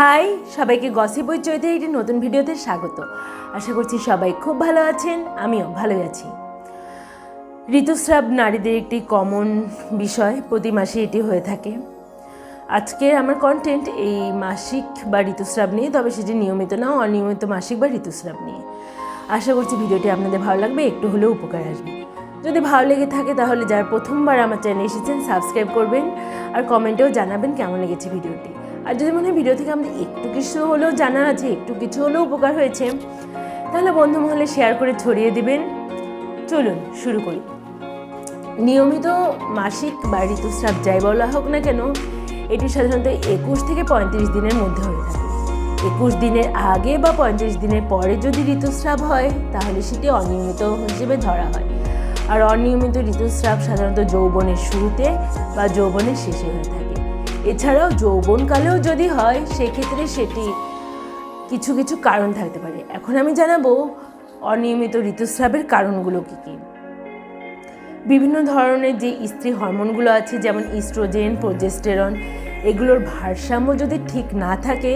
High, সবাইকে gossip চৈতে একটি নতুন ভিডিওতে স্বাগত। আশা করছি সবাই খুব ভালো আছেন, আমিও ভালোই আছি। ঋতুস্রাব নারীদের একটি কমন বিষয়, প্রতি মাসে এটি হয়ে থাকে। আজকে আমার কন্টেন্ট এই মাসিক বা ঋতুস্রাব নিয়ে, তবে সেটি নিয়মিত না, অনিয়মিত মাসিক বা ঋতুস্রাব নিয়ে। আশা করছি ভিডিওটি আপনাদের ভালো লাগবে, একটু হলেও উপকার আসবে। যদি ভালো লেগে থাকে, তাহলে যারা প্রথমবার আমার চ্যানেলে এসেছেন সাবস্ক্রাইব করবেন আর কমেন্টেও জানাবেন কেমন লেগেছে ভিডিওটি। আর যদি মনে হয় ভিডিও থেকে আমাদের একটু কিছু হলেও জানা আছে, একটু কিছু হলেও উপকার হয়েছে, তাহলে বন্ধু মহলে শেয়ার করে ছড়িয়ে দিবেন। চলুন শুরু করি। নিয়মিত মাসিক বা ঋতুস্রাব যাই বলা হোক না কেন, এটি সাধারণত একুশ থেকে পঁয়ত্রিশ দিনের মধ্যে হয়ে থাকে। একুশ দিনের আগে বা পঁয়ত্রিশ দিনের পরে যদি ঋতুস্রাব হয়, তাহলে সেটি অনিয়মিত হিসেবে ধরা হয়। আর অনিয়মিত ঋতুস্রাব সাধারণত যৌবনের শুরুতে বা যৌবনের শেষে হয়ে থাকে। এছাড়াও যৌবনকালেও যদি হয়, সেক্ষেত্রে সেটি কিছু কিছু কারণ থাকতে পারে। এখন আমি জানাব অনিয়মিত ঋতুস্রাবের কারণগুলো কী কী। বিভিন্ন ধরনের যে স্ত্রী হরমোনগুলো আছে, যেমন ইস্ট্রোজেন, প্রোজেস্টেরন, এগুলোর ভারসাম্য যদি ঠিক না থাকে,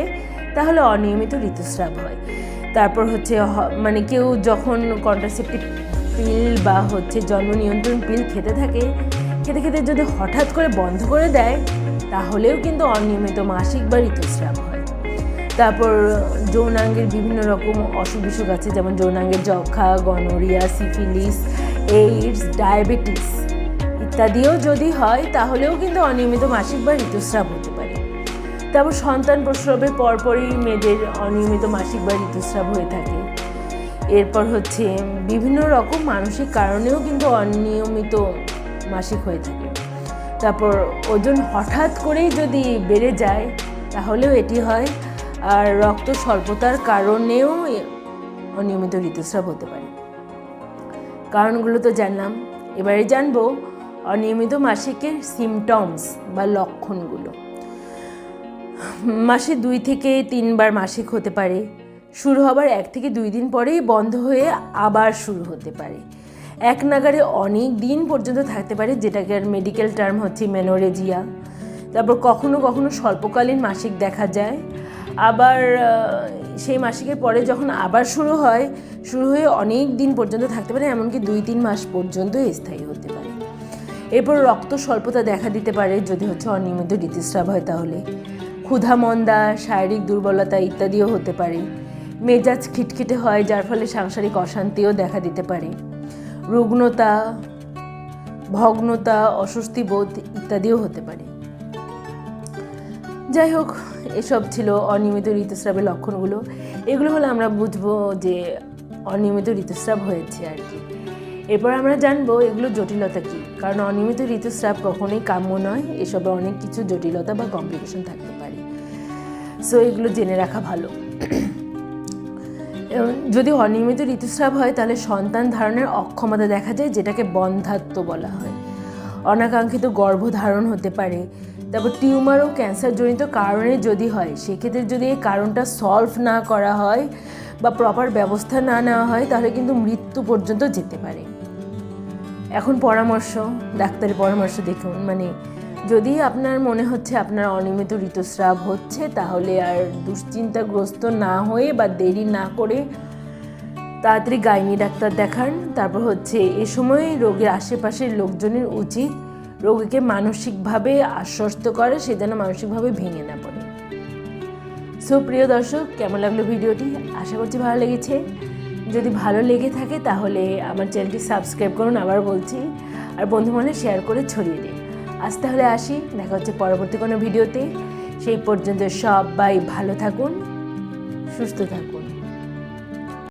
তাহলে অনিয়মিত ঋতুস্রাব হয়। তারপর হচ্ছে মানে কেউ যখন কন্ট্রাসেপটিভ পিল বা হচ্ছে জন্ম নিয়ন্ত্রণ পিল খেতে থাকে, খেতে খেতে যদি হঠাৎ করে বন্ধ করে দেয় তাহলেও কিন্তু অনিয়মিত মাসিক বা ঋতুস্রাব হয়। তারপর যৌনাঙ্গের বিভিন্ন রকম অসুখ বিসুখ আছে, যেমন যৌনাঙ্গের যক্ষা গনোরিয়া, সিফিলিস, এইডস, ডায়াবেটিস ইত্যাদিও যদি হয়, তাহলেও কিন্তু অনিয়মিত মাসিক বা ঋতুস্রাব হতে পারে। তারপর সন্তান প্রসবের পরপরই মেয়েদের অনিয়মিত মাসিক বা ঋতুস্রাব হয়ে থাকে। এরপর হচ্ছে বিভিন্ন রকম মানসিক কারণেও কিন্তু অনিয়মিত মাসিক হয়ে থাকে। তারপর ওজন হঠাৎ করেই যদি বেড়ে যায়, তাহলেও এটি হয়। আর রক্ত স্বল্পতার কারণেও অনিয়মিত ঋতুস্রাব হতে পারে। কারণগুলো তো জানলাম। এবারে জানব অনিয়মিত মাসিকের সিমটমস বা লক্ষণগুলো। মাসে দুই থেকে তিনবার মাসিক হতে পারে। শুরু হবার এক থেকে দুই দিন পরেই বন্ধ হয়ে আবার শুরু হতে পারে। এক নাগারে অনেক দিন পর্যন্ত থাকতে পারে যেটাকে মেডিকেল টার্ম হচ্ছে মেনোরেজিয়া তারপর কখনো কখনো স্বল্পকালীন মাসিক দেখা যায়। আবার সেই মাসিকের পরে যখন আবার শুরু হয়, শুরু হয়ে অনেক দিন পর্যন্ত থাকতে পারে, এমনকি দুই তিন মাস পর্যন্ত স্থায়ী হতে পারে। এরপর রক্ত স্বল্পতা দেখা দিতে পারে, যদি হচ্ছে অনিয়মিত ঋতুস্রাব হয় তাহলে। ক্ষুধা, মন্দা, শারীরিক দুর্বলতা ইত্যাদিও হতে পারে। মেজাজ খিটখিটে হয়, যার ফলে সাংসারিক অশান্তিও দেখা দিতে পারে। রুগ্নতা ভগ্নতা, অস্বস্তি বোধ ইত্যাদিও হতে পারে। যাই হোক, এসব ছিল অনিয়মিত ঋতুস্রাবের লক্ষণগুলো। এগুলো হলে আমরা বুঝব যে অনিয়মিত ঋতুস্রাব হয়েছে আর কি। এরপর আমরা জানব এগুলো জটিলতা কী? কারণ অনিয়মিত ঋতুস্রাব কখনোই কাম্য নয়, এসবে অনেক কিছু জটিলতা বা কমপ্লিকেশন থাকতে পারে। সো এগুলো জেনে রাখা ভালো। যদি অনিয়মিত ঋতুস্রাব হয়, তাহলে সন্তান ধারণের অক্ষমতা দেখা যায়, যেটাকে বন্ধাত্ব বলা হয়। অনাকাঙ্ক্ষিত গর্ভধারণ হতে পারে। তারপর টিউমার ও ক্যান্সারজনিত কারণে যদি হয়, সেক্ষেত্রে যদি এই কারণটা সলভ না করা হয় বা প্রপার ব্যবস্থা না নেওয়া হয়, তাহলে কিন্তু মৃত্যু পর্যন্ত যেতে পারে। এখন পরামর্শ, ডাক্তারের পরামর্শ দেখুন। মানে যদি আপনার মনে হচ্ছে আপনার অনিয়মিত ঋতুস্রাব হচ্ছে, তাহলে আর দুশ্চিন্তাগ্রস্ত না হয়ে বা দেরি না করে তাড়াতাড়ি গাইনি ডাক্তার দেখান। তারপর হচ্ছে, এ সময় রোগের আশেপাশের লোকজনের উচিত রোগীকে মানসিকভাবে আশ্বস্ত করে, সে যেন মানসিকভাবে ভেঙে না পড়ে। সো, প্রিয় দর্শক, কেমন লাগল ভিডিওটি? আশা করছি ভালো লেগেছে। যদি ভালো লেগে থাকে, তাহলে আমার চ্যানেলটি সাবস্ক্রাইব করুন আবার বলছি। আর বন্ধু মনে শেয়ার করে ছড়িয়ে দিন। আজ তাহলে আসি, দেখা হচ্ছে পরবর্তী কোনো ভিডিওতে। সেই পর্যন্ত সবাই ভালো থাকুন, সুস্থ থাকুন।